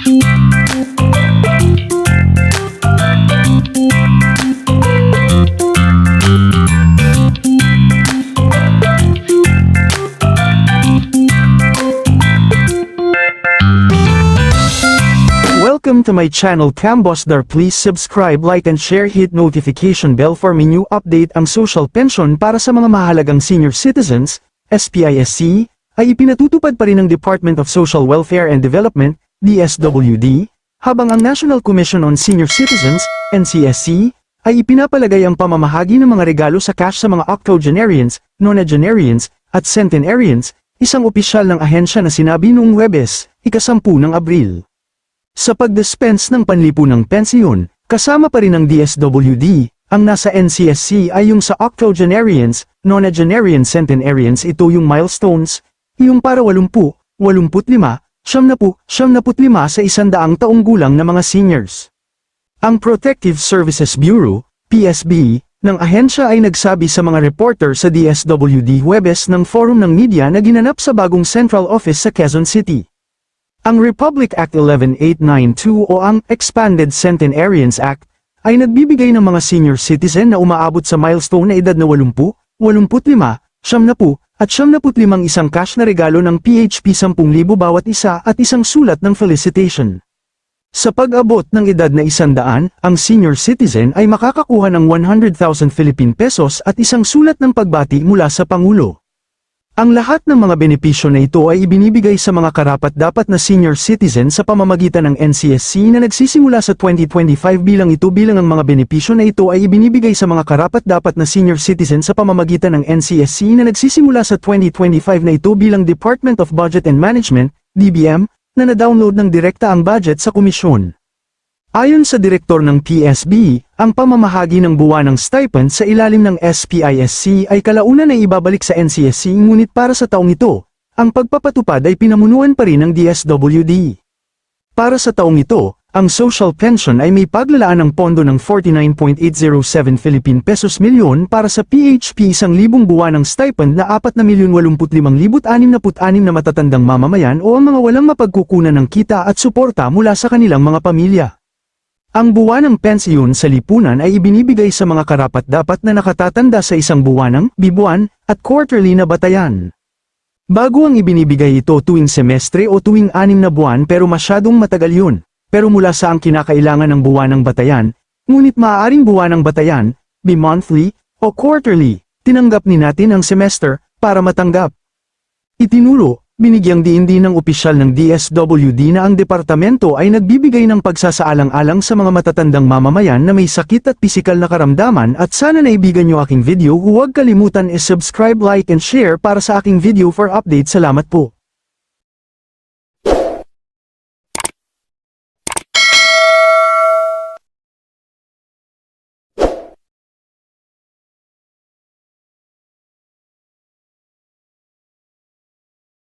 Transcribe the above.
Welcome to my channel Cambosdar please subscribe like and share. Hit notification bell for me new update. Ang social pension para sa mga mahalagang senior citizens, SPISC, ay ipinatutupad pa rin ng Department of Social Welfare and Development, DSWD, habang ang National Commission on Senior Citizens, NCSC, ay ipinapalagay ang pamamahagi ng mga regalo sa cash sa mga octogenarians, nonagenarians, at centenarians, isang opisyal ng ahensya na sinabi noong Webes, ikasampu ng Abril. Sa pagdispense ng panlipunang pensyon, kasama pa rin ng DSWD, ang nasa NCSC ay yung sa octogenarians, nonagenarian centenarians ito yung milestones, yung para 80, 85, siyam na po, sa isandaang taong gulang na mga seniors. Ang Protective Services Bureau, PSB, ng ahensya ay nagsabi sa mga reporter sa DSWD Webes ng forum ng media na ginanap sa bagong central office sa Quezon City. Ang Republic Act 11892 o ang Expanded Centenarians Act ay nagbibigay ng mga senior citizen na umaabot sa milestone na edad na 80, 85, 70, at 75 isang cash na regalo ng PHP 10,000 bawat isa at isang sulat ng felicitation. Sa pag-abot ng edad na isandaan, ang senior citizen ay makakakuha ng 100,000 Philippine pesos at isang sulat ng pagbati mula sa Pangulo. Ang lahat ng mga benepisyo na ito ay ibinibigay sa mga karapat-dapat na senior citizen sa pamamagitan ng NCSC na nagsisimula sa 2025 bilang ito bilang ang mga benepisyo na ito ay ibinibigay sa mga karapat-dapat na senior citizen sa pamamagitan ng NCSC na nagsisimula sa 2025 na ito bilang Department of Budget and Management, DBM, na na-download ng direkta ang budget sa komisyon. Ayon sa direktor ng PSB, ang pamamahagi ng buwanang stipend sa ilalim ng SPISC ay kalaunan ay ibabalik sa NCSC ngunit para sa taong ito, ang pagpapatupad ay pinamunuan pa rin ng DSWD. Para sa taong ito, ang social pension ay may paglalaan ng pondo ng 49.807 Philippine pesos milyon para sa PHP isang libong buwanang stipend na 4,085,666 na matatandang mamamayan o ang mga walang mapagkukunan ng kita at suporta mula sa kanilang mga pamilya. Ang buwanang pensyon sa lipunan ay ibinibigay sa mga karapat-dapat na nakatatanda sa isang buwanang, bibuan, at quarterly na batayan. Bago ang ibinibigay ito tuwing semestre o tuwing anim na buwan pero masyadong matagal yun, pero mula sa ang kinakailangan ng buwanang batayan, ngunit maaaring buwanang batayan, bi-monthly, o quarterly, tinanggap ni natin ang semester, para matanggap. Itinuro, Binigyang diin din ng opisyal ng DSWD na ang departamento ay nagbibigay ng pagsasaalang-alang sa mga matatandang mamamayan na may sakit at pisikal na karamdaman at sana naibigan nyo aking video huwag kalimutan is subscribe like and share para sa aking video for update salamat po.